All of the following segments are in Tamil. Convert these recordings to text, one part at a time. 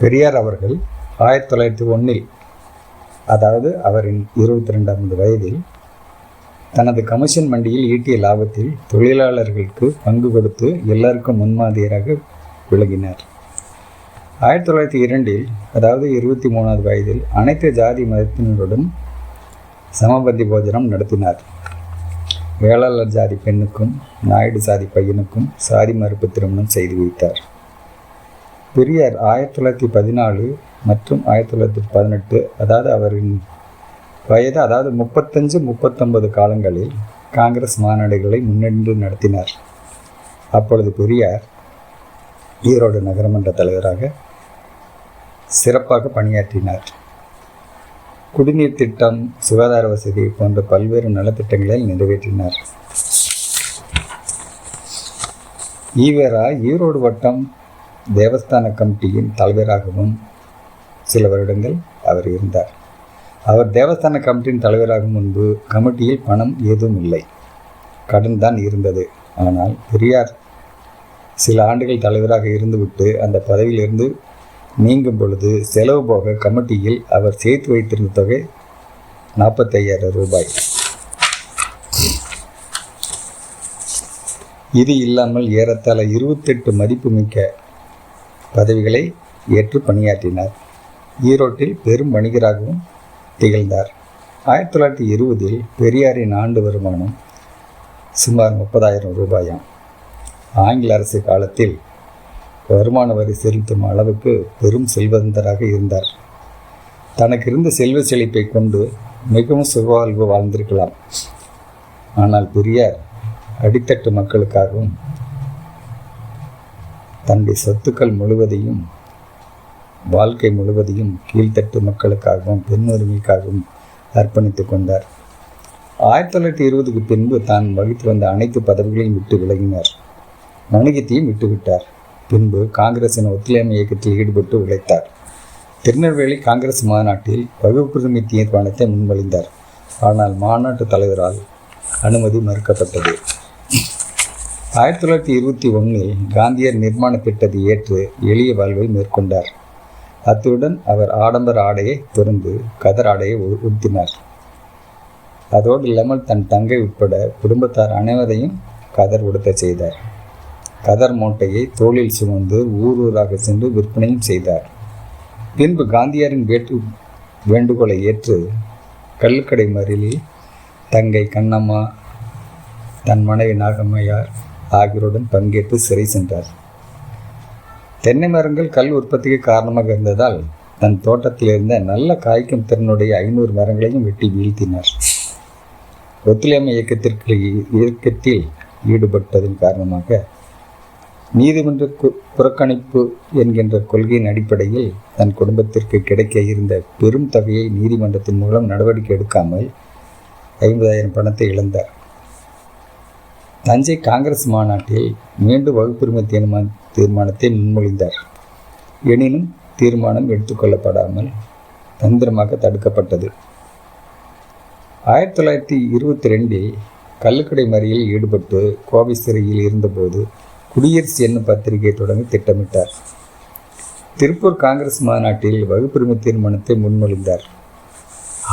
பெரியார் அவர்கள் ஆயிரத்தி தொள்ளாயிரத்தி ஒன்றில் அதாவது அவரின் இருபத்தி ரெண்டாவது வயதில் தனது கமிஷன் மண்டியில் ஈட்டிய லாபத்தில் தொழிலாளர்களுக்கு பங்கு கொடுத்து எல்லாருக்கும் முன்மாதிரியாக விளங்கினார். ஆயிரத்தி தொள்ளாயிரத்தி இரண்டில் அதாவது இருபத்தி மூணாவது வயதில் அனைத்து ஜாதி மதத்தினருடன் சமபந்தி போஜனம் நடத்தினார். வேளாளர் ஜாதி பெண்ணுக்கும் நாயுடு சாதி பையனுக்கும் சாதி மறுப்பு திருமணம் செய்து வைத்தார். பெரியார் ஆயிரத்தி தொள்ளாயிரத்தி பதினாலு மற்றும் ஆயிரத்தி தொள்ளாயிரத்தி பதினெட்டு அதாவது அவரின் வயது அதாவது முப்பத்தஞ்சு முப்பத்தொன்பது காலங்களில் காங்கிரஸ் மாநாடுகளை முன்னின்று நடத்தினார். அப்பொழுது பெரியார் ஈரோடு நகரமன்ற தலைவராக சிறப்பாக பணியாற்றினார். குடிநீர் திட்டம் சுகாதார வசதி போன்ற பல்வேறு நலத்திட்டங்களை நிறைவேற்றினார். ஈவேரா ஈரோடு வட்டம் தேவஸ்தான கமிட்டியின் தலைவராகவும் சில வருடங்கள் அவர் இருந்தார். அவர் தேவஸ்தான கமிட்டியின் தலைவராகும் முன்பு கமிட்டியில் பணம் ஏதும் இல்லை. கடன் தான் இருந்தது. ஆனால் பெரியார் சில ஆண்டுகள் தலைவராக இருந்துவிட்டு அந்த பதவியிலிருந்து நீங்கும் பொழுது செலவு போக கமிட்டியில் அவர் சேர்த்து வைத்திருந்த தொகை நாற்பத்தையாயிரம் ரூபாய். இது இல்லாமல் ஏறத்தாழ இருபத்தெட்டு மதிப்புமிக்க பதவிகளை ஏற்று பணியாற்றினார். ஈரோட்டில் பெரும் வணிகராகவும் திகழ்ந்தார். ஆயிரத்தி தொள்ளாயிரத்தி இருபதில் பெரியாரின் ஆண்டு வருமானம் சுமார் முப்பதாயிரம் ரூபாயாம். ஆங்கில அரசு காலத்தில் வருமான வரி செலுத்தும் அளவுக்கு பெரும் செல்வந்தராக இருந்தார். தனக்கு இருந்த செல்வ செழிப்பை கொண்டு மிகவும் சுகவாழ்வு வாழ்ந்திருக்கலாம். ஆனால் பெரியார் அடித்தட்டு மக்களுக்காகவும் தன்னுடைய சொத்துக்கள் முழுவதையும் வாழ்க்கை முழுவதையும் கீழ்த்தட்டு மக்களுக்காகவும் பெண் உரிமைக்காகவும் அர்ப்பணித்து கொண்டார். ஆயிரத்தி தொள்ளாயிரத்தி இருபதுக்கு பின்பு தான் வகித்து வந்த அனைத்து பதவிகளையும் விட்டு விலகினார். வணிகத்தையும் விட்டுவிட்டார் பின்பு காங்கிரசின் ஒத்துழையாமை இயக்கத்தில் ஈடுபட்டு உழைத்தார். திருநெல்வேலி காங்கிரஸ் மாநாட்டில் வகுப்புரிமை தீர்மானத்தை முன்மொழிந்தார். ஆனால் மாநாட்டு தலைவரால் அனுமதி மறுக்கப்பட்டது. ஆயிரத்தி தொள்ளாயிரத்தி இருபத்தி ஒன்றில் காந்தியர் நிர்மாண திட்டத்தை ஏற்று எளிய வாழ்வை மேற்கொண்டார். அத்துடன் அவர் ஆடம்பர ஆடையை திறந்து கதர் ஆடையை உ- உடுத்தினார். அதோடு இல்லாமல் தன் தங்கை உட்பட குடும்பத்தார் அனைவரையும் கதர் உடுத்தச் செய்தார். கதர் மூட்டையை தோளில் சுமந்து ஊர் ஊராக சென்று விற்பனையும் செய்தார். பின்பு காந்தியாரின் வேட்டு வேண்டுகோளை ஏற்று கல்லுக்கடை மறியலில் தங்கை கண்ணம்மா தன் மனைவி நாகம்மையார் ஆகியோருடன் பங்கேற்று சிறை சென்றார். தென்னை மரங்கள் கல் உற்பத்திக்கு காரணமாக இருந்ததால் தன் தோட்டத்தில் இருந்த நல்ல காய்க்கும் திறனுடைய ஐநூறு மரங்களையும் வெட்டி வீழ்த்தினார். ஒத்துழையாமை இயக்கத்திற்கு இயக்கத்தில் ஈடுபட்டதன் காரணமாக நீதிமன்ற புறக்கணிப்பு என்கின்ற கொள்கையின் அடிப்படையில் தன் குடும்பத்திற்கு கிடைக்க இருந்த பெரும் தொகையை நீதிமன்றத்தின் மூலம் நடவடிக்கை எடுக்காமல் ஐம்பதாயிரம் பணத்தை இழந்தார். தஞ்சை காங்கிரஸ் மாநாட்டில் மீண்டும் வகுப்புரிமை தீர்மான தீர்மானத்தை முன்மொழிந்தார். எனினும் தீர்மானம் எடுத்துக்கொள்ளப்படாமல் தந்திரமாக தடுக்கப்பட்டது. ஆயிரத்தி தொள்ளாயிரத்தி இருபத்தி ரெண்டில் கள்ளுக்கடை மறியலில் ஈடுபட்டு கோவை சிறையில் இருந்தபோது குடியரசு என்னும் பத்திரிகை தொடங்க திட்டமிட்டார். திருப்பூர் காங்கிரஸ் மாநாட்டில் வகுப்புரிமை தீர்மானத்தை முன்மொழிந்தார்.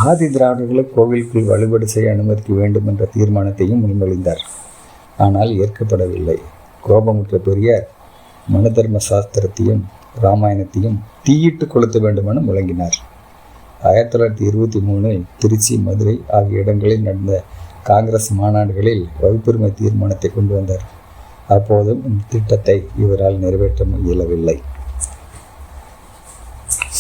ஆதி திராவிடர்களை கோவிலுக்குள் வழிபாடு செய்ய அனுமதிக்க வேண்டும் என்ற தீர்மானத்தையும் முன்மொழிந்தார். ஆனால் ஏற்கப்படவில்லை. கோபமுற்ற பெரியார் மனதர்ம சாஸ்திரத்தையும் ராமாயணத்தையும் தீயிட்டு கொளுத்த வேண்டுமென முழங்கினார். ஆயிரத்தி தொள்ளாயிரத்தி இருபத்தி மூணில் திருச்சி மதுரை ஆகிய இடங்களில் நடந்த காங்கிரஸ் மாநாடுகளில் வகுப்புரிமை தீர்மானத்தை கொண்டு வந்தார். அப்போதும் இந்த திட்டத்தை இவரால் நிறைவேற்ற இயலவில்லை.